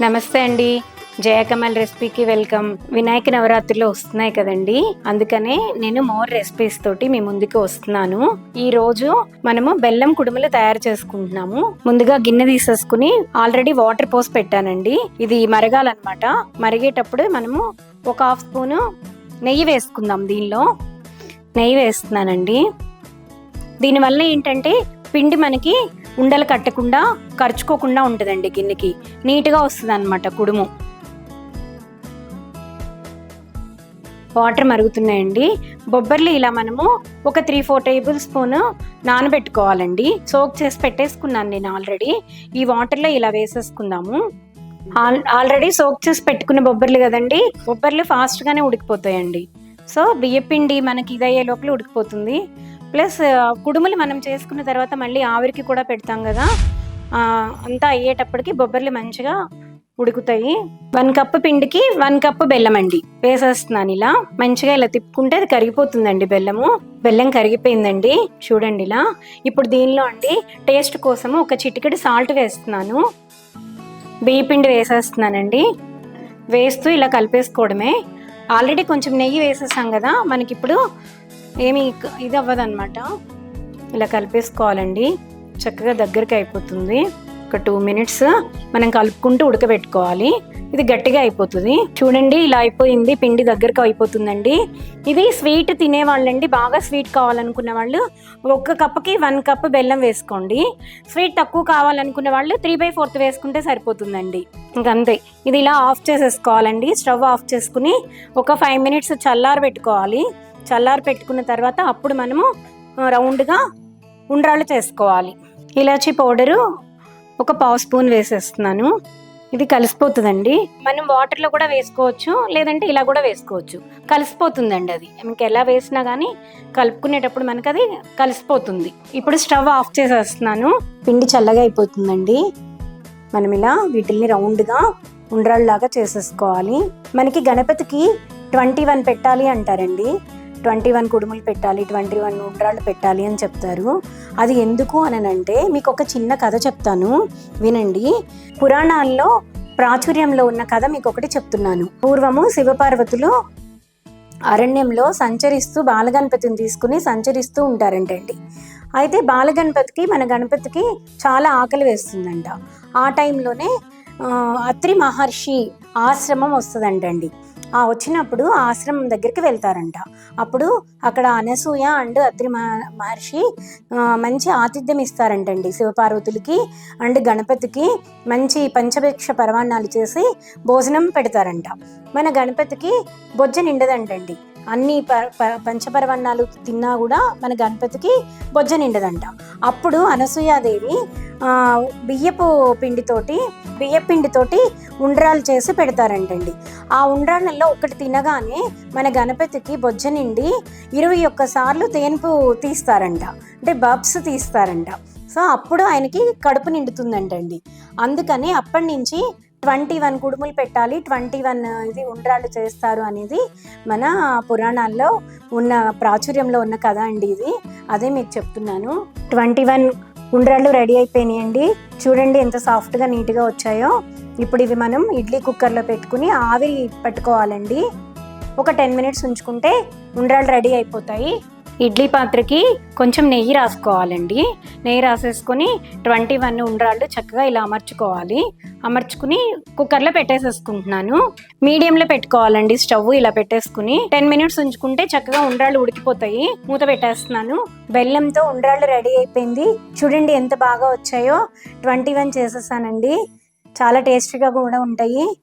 నమస్తే అండి. జయకమల్ రెసిపీకి వెల్కమ్. వినాయక నవరాత్రిలో వస్తున్నాయి కదండి. అందుకనే నేను మోర్ రెసిపీస్ తోటి మీ ముందుకు వస్తున్నాను. ఈ రోజు మనము బెల్లం కుడుములు తయారు చేసుకుంటున్నాము. ముందుగా గిన్నె తీసేసుకుని ఆల్రెడీ వాటర్ పోసి పెట్టానండి. ఇది మరగాలన్నమాట. మరిగేటప్పుడు మనము ఒక హాఫ్ స్పూను నెయ్యి వేసుకుందాం దీనిలో. నెయ్యి వేస్తున్నానండి. దీనివల్ల ఏంటంటే పిండి మనకి ఉండలు కట్టకుండా ఖర్చుకోకుండా ఉంటుందండి గిన్నెకి. నీట్గా వస్తుంది అనమాట కుడుము. వాటర్ మరుగుతున్నాయండి. బొబ్బర్లు ఇలా మనము ఒక త్రీ ఫోర్ టేబుల్ స్పూన్ నానబెట్టుకోవాలండి. సోక్ చేసి పెట్టేసుకున్నాను నేను ఆల్రెడీ. ఈ వాటర్లో ఇలా వేసేసుకుందాము. ఆల్ ఆల్రెడీ సోక్ చేసి పెట్టుకున్న బొబ్బర్లు కదండి బొబ్బర్లు ఫాస్ట్గానే ఉడికిపోతాయండి. సో బియ్యపిండి మనకి ఇదయ్యే లోపల ఉడికిపోతుంది. ప్లస్ కుడుములు మనం చేసుకున్న తర్వాత మళ్ళీ ఆవిరికి కూడా పెడతాం కదా. అంతా అయ్యేటప్పటికి బొబ్బర్లు మంచిగా ఉడుకుతాయి. వన్ కప్ పిండికి వన్ కప్ బెల్లం అండి. వేసేస్తున్నాను ఇలా. మంచిగా ఇలా తిప్పుకుంటే అది కరిగిపోతుందండి బెల్లము. బెల్లం కరిగిపోయిందండి. చూడండి ఇలా. ఇప్పుడు దీనిలో అండి టేస్ట్ కోసము ఒక చిటికెడు సాల్ట్ వేస్తున్నాను. బియ్య పిండి వేసేస్తున్నానండి. వేస్తూ ఇలా కలిపేసుకోవడమే. ఆల్రెడీ కొంచెం నెయ్యి వేసేసాం కదా. మనకి ఇప్పుడు ఏమి ఇది అవ్వదన్నమాట ఇలా కలిపేసుకోవాలండి. చక్కగా దగ్గరికి అయిపోతుంది. ఒక టూ మినిట్స్ మనం కలుపుకుంటూ ఉడకబెట్టుకోవాలి. ఇది గట్టిగా అయిపోతుంది. చూడండి ఇలా అయిపోయింది. పిండి దగ్గరకు అయిపోతుందండి. ఇది స్వీట్ తినేవాళ్ళండి. బాగా స్వీట్ కావాలనుకున్న వాళ్ళు ఒక్క కప్పుకి వన్ కప్ బెల్లం వేసుకోండి. స్వీట్ తక్కువ కావాలనుకున్న వాళ్ళు త్రీ బై ఫోర్త్ వేసుకుంటే సరిపోతుందండి. ఇంకంతే. ఇది ఇలా ఆఫ్ చేసేసుకోవాలండి. స్టవ్ ఆఫ్ చేసుకుని ఒక ఫైవ్ మినిట్స్ చల్లారి పెట్టుకోవాలి చల్లారి పెట్టుకున్న తర్వాత అప్పుడు మనము రౌండ్గా ఉండ్రాళ్ళు చేసుకోవాలి. ఇలాచీ పౌడరు ఒక పావు స్పూన్ వేసేస్తున్నాను. ఇది కలిసిపోతుందండి. మనం వాటర్లో కూడా వేసుకోవచ్చు లేదంటే ఇలా కూడా వేసుకోవచ్చు. కలిసిపోతుందండి అది. మీకు ఎలా వేసినా కానీ కలుపుకునేటప్పుడు మనకు అది కలిసిపోతుంది. ఇప్పుడు స్టవ్ ఆఫ్ చేసేస్తున్నాను. పిండి చల్లగా అయిపోతుందండి. మనం ఇలా వీటిల్ని రౌండ్గా ఉండ్రాళ్ళలాగా చేసేసుకోవాలి. మనకి గణపతికి ట్వంటీ వన్ పెట్టాలి అంటారండి. ట్వంటీ వన్ కుడుములు పెట్టాలి ట్వంటీ వన్ ఉండ్రాళ్ళు పెట్టాలి అని చెప్తారు. అది ఎందుకు అని అంటే మీకు ఒక చిన్న కథ చెప్తాను. వినండి. పురాణాల్లో ప్రాచుర్యంలో ఉన్న కథ మీకు ఒకటి చెప్తున్నాను. పూర్వము శివపార్వతులు అరణ్యంలో సంచరిస్తూ బాలగణపతిని తీసుకుని సంచరిస్తూ ఉంటారంటండి. అయితే బాలగణపతికి మన గణపతికి చాలా ఆకలి వేస్తుందంట. ఆ టైంలోనే అత్రి మహర్షి ఆశ్రమం వస్తుందంటండి. వచ్చినప్పుడు ఆ ఆశ్రమం దగ్గరికి వెళ్తారంట. అప్పుడు అక్కడ అనసూయ అండ్ అత్రి మహర్షి మంచి ఆతిథ్యం ఇస్తారంటండి శివపార్వతులకి అండ్ గణపతికి మంచి పంచభిక్ష పరమాన్నాలు చేసి భోజనం పెడతారంట. మన గణపతికి బొజ్జ నిండదంటండి. అన్ని ప ప- పంచపరవన్నాలు తిన్నా కూడా మన గణపతికి బొజ్జ నిండదంట. అప్పుడు అనసూయాదేవి బియ్యపు పిండితోటి బియ్యపు పిండితోటి ఉండ్రాలు చేసి పెడతారంటండి. ఆ ఉండ్రాళ్ళల్లో ఒకటి తినగానే మన గణపతికి బొజ్జ నిండి ఇరవై ఒక్క సార్లు తేన్పు తీస్తారంట. అంటే బబ్స్ తీస్తారంట. సో అప్పుడు ఆయనకి కడుపు నిండుతుందంటండి. అందుకని అప్పటి నుంచి ట్వంటీ వన్ కుడుములు పెట్టాలి. ట్వంటీ వన్ ఇది ఉండ్రాళ్ళు చేస్తారు అనేది మన పురాణాల్లో ఉన్న ప్రాచుర్యంలో ఉన్న కథ అండి ఇది. అదే మీకు చెప్తున్నాను. ట్వంటీ వన్ ఉండ్రాళ్ళు రెడీ అయిపోయినాయండి. చూడండి ఎంత సాఫ్ట్గా నీట్గా వచ్చాయో. ఇప్పుడు ఇవి మనం ఇడ్లీ కుక్కర్లో పెట్టుకుని ఆవిరి పెట్టుకోవాలండి. ఒక టెన్ మినిట్స్ ఉంచుకుంటే ఉండ్రాళ్ళు రెడీ అయిపోతాయి. ఇడ్లీ పాత్రకి కొంచెం నెయ్యి రాసుకోవాలండి. నెయ్యి రాసేసుకొని ట్వంటీ వన్ ఉండ్రాళ్ళు చక్కగా ఇలా అమర్చుకోవాలి. అమర్చుకుని కుక్కర్లో పెట్టేసేసుకుంటున్నాను. మీడియంలో పెట్టుకోవాలండి స్టవ్ ఇలా పెట్టేసుకుని. టెన్ మినిట్స్ ఉంచుకుంటే చక్కగా ఉండ్రాళ్ళు ఉడికిపోతాయి. మూత పెట్టేస్తున్నాను. బెల్లంతో ఉండ్రాళ్ళు రెడీ అయిపోయింది. చూడండి ఎంత బాగా వచ్చాయో. ట్వంటీ వన్ చేసేసానండి. చాలా టేస్టీగా కూడా ఉంటాయి.